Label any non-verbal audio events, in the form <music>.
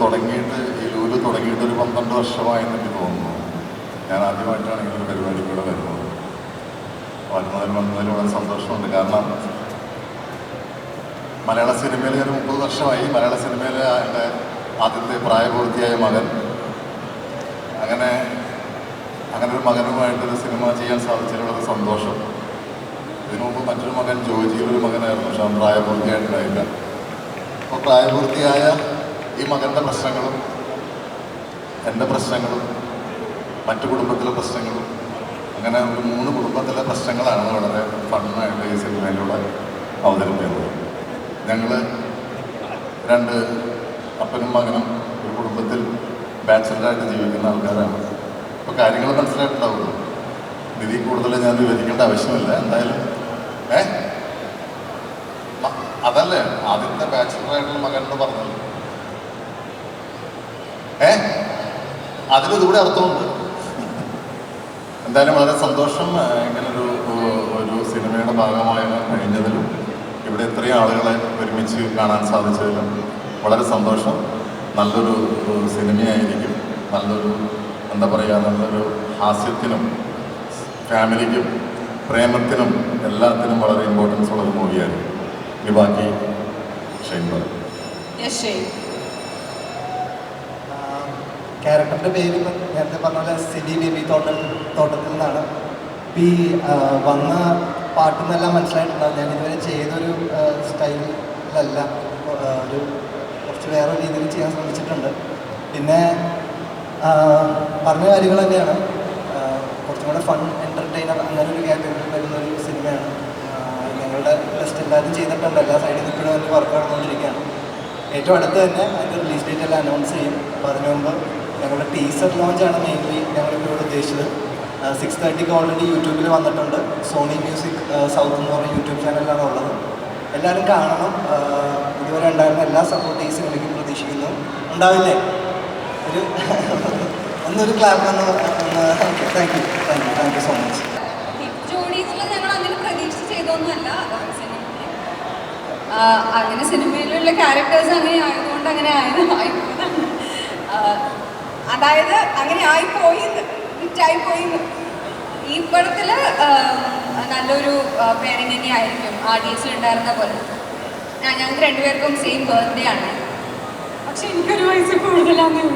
തുടങ്ങിയിട്ട് ഈ ലൂൽ തുടങ്ങിയിട്ട് ഒരു പന്ത്രണ്ട് എനിക്ക് തോന്നുന്നു. ഞാൻ ആദ്യമായിട്ടാണ് ഇങ്ങനെ ഒരു പരിപാടി കൂടെ വരുന്നത്. വരുന്നതിൽ വന്നതിൽ വളരെ സന്തോഷമുണ്ട്. കാരണം മലയാള സിനിമയിൽ ഒരു മുപ്പത് വർഷമായി. മലയാള സിനിമയിലെ എന്റെ ആദ്യത്തെ പ്രായപൂർത്തിയായ മകൻ. അങ്ങനെ അങ്ങനെ ഒരു മകനുമായിട്ടൊരു സിനിമ ചെയ്യാൻ സാധിച്ചതിൽ വളരെ സന്തോഷം. ഇതിനു മുമ്പ് മറ്റൊരു മകൻ ജോജിയിലൊരു മകനായിരുന്നു. പക്ഷെ പ്രായപൂർത്തിയായിട്ടുണ്ടായില്ല. അപ്പോൾ പ്രായപൂർത്തിയായ ഈ മകന്റെ പ്രശ്നങ്ങളും എന്റെ പ്രശ്നങ്ങളും മറ്റു കുടുംബത്തിലെ പ്രശ്നങ്ങളും അങ്ങനെ ഒരു മൂന്ന് കുടുംബത്തിലെ പ്രശ്നങ്ങളാണ് വളരെ ഫണ്ണായിട്ട് ഈ സിനിമയിലൂടെ അവതരിപ്പിക്കുന്നത്. ഞങ്ങൾ രണ്ട് അപ്പനും മകനും ഒരു കുടുംബത്തിൽ ബാച്ചിലറായിട്ട് ജീവിക്കുന്ന ആൾക്കാരാണ്. അപ്പോൾ കാര്യങ്ങൾ മനസ്സിലായിട്ടുണ്ടാവുള്ളൂ. നിധി കൂടുതൽ ഞാൻ വിവരിക്കേണ്ട ആവശ്യമില്ല. എന്തായാലും ഏ? അതല്ലേ? ആദ്യത്തെ ബാച്ചിലറായിട്ടുള്ള മകൻ എന്ന് പറഞ്ഞത് ഏ? അതിലും ഇതുകൂടെ അർത്ഥമുണ്ട്. എന്തായാലും വളരെ സന്തോഷം ഇങ്ങനൊരു ഒരു സിനിമയുടെ ഭാഗമായി കഴിഞ്ഞതിലും ഇവിടെ ഇത്രയും ആളുകളെ ഒരുമിച്ച് കാണാൻ സാധിച്ചതിലും വളരെ സന്തോഷം. നല്ലൊരു സിനിമയായിരിക്കും. നല്ലൊരു എന്താ പറയുക നല്ലൊരു ഹാസ്യത്തിനും ഫാമിലിക്കും പ്രേമത്തിനും എല്ലാത്തിനും വളരെ ഇമ്പോർട്ടൻസ് ഉള്ളൊരു മൂവിയായിരിക്കും. ഇനി ബാക്കി ഷെയ്ൻ പറയും ക്യാരക്ടറിന്റെ പേര് നേരത്തെ പറഞ്ഞ പോലെ സിഡി ബേബി തോട്ട തോട്ടത്തിൽ നിന്നാണ് ഈ വന്ന പാട്ടിൽ നിന്നെല്ലാം മനസ്സിലായിട്ടുണ്ടാവും. ഞാൻ ഇതുവരെ ചെയ്തൊരു സ്റ്റൈലിലല്ല. ഒരു കുറച്ച് വേറെ രീതിയിൽ ചെയ്യാൻ ശ്രമിച്ചിട്ടുണ്ട്. പിന്നെ പറഞ്ഞ കാര്യങ്ങൾ തന്നെയാണ്. കുറച്ചും കൂടെ ഫൺ എന്റർടൈനർ അങ്ങനെ ഒരു കാറ്റഗറിയിൽ വരുന്ന ഒരു സിനിമയാണ്. ഞങ്ങളുടെ ലിസ്റ്റ് എല്ലാവരും ചെയ്തിട്ടുണ്ട്. എല്ലാ സൈഡിൽ വേണ്ടി വർക്ക് നടന്നുകൊണ്ടിരിക്കുകയാണ്. ഏറ്റവും അടുത്ത് തന്നെ അതിന്റെ റിലീസ് ഡേറ്റ് എല്ലാം അനൗൺസ് ചെയ്യും. അപ്പോൾ അതിനു മുമ്പ് ഞങ്ങളുടെ ടീസർ ലോഞ്ചാണ് മെയിൻലി ഞങ്ങളിപ്പോൾ ഇവിടെ ഉദ്ദേശിച്ചത്. സിക്സ് തേർട്ടിക്ക് ഓൾറെഡി യൂട്യൂബിൽ വന്നിട്ടുണ്ട്. സോണി മ്യൂസിക് സൗത്ത് എന്ന് പറഞ്ഞ യൂട്യൂബ് ചാനലിലാണ് ഉള്ളത്. എല്ലാവരും കാണണം. ഇതുവരെ ഉണ്ടായിരുന്ന എല്ലാ സപ്പോർട്ട് സിനിമയ്ക്കും പ്രതീക്ഷിക്കുന്നു. ഉണ്ടാവില്ലേ? ഒരു ഒന്നൊരു ക്ലാപ്പ് എന്ന് okay thank you thank you thank you so much അങ്ങനെ സിനിമയിലുള്ള ക്യാരക്ടേഴ്സ് അങ്ങനെ ആയതുകൊണ്ട് അങ്ങനെ ആയത് ആയിപ്പോയതാണ്. ആ, അതായത് അങ്ങനെ ആയിപ്പോയി ഹിറ്റായിപ്പോയി ഈ പടത്തിൽ നല്ലൊരു പേരിങ് തന്നെ ആയിരിക്കും. ആ ഡീസിൽ ഉണ്ടായിരുന്ന പോലെ. ഞങ്ങൾക്ക് രണ്ടുപേർക്കും സെയിം ബർത്ത്ഡേ ആണ്. പക്ഷെ എനിക്കൊരു വയസ്സ് കൂടുതലാണ് <laughs>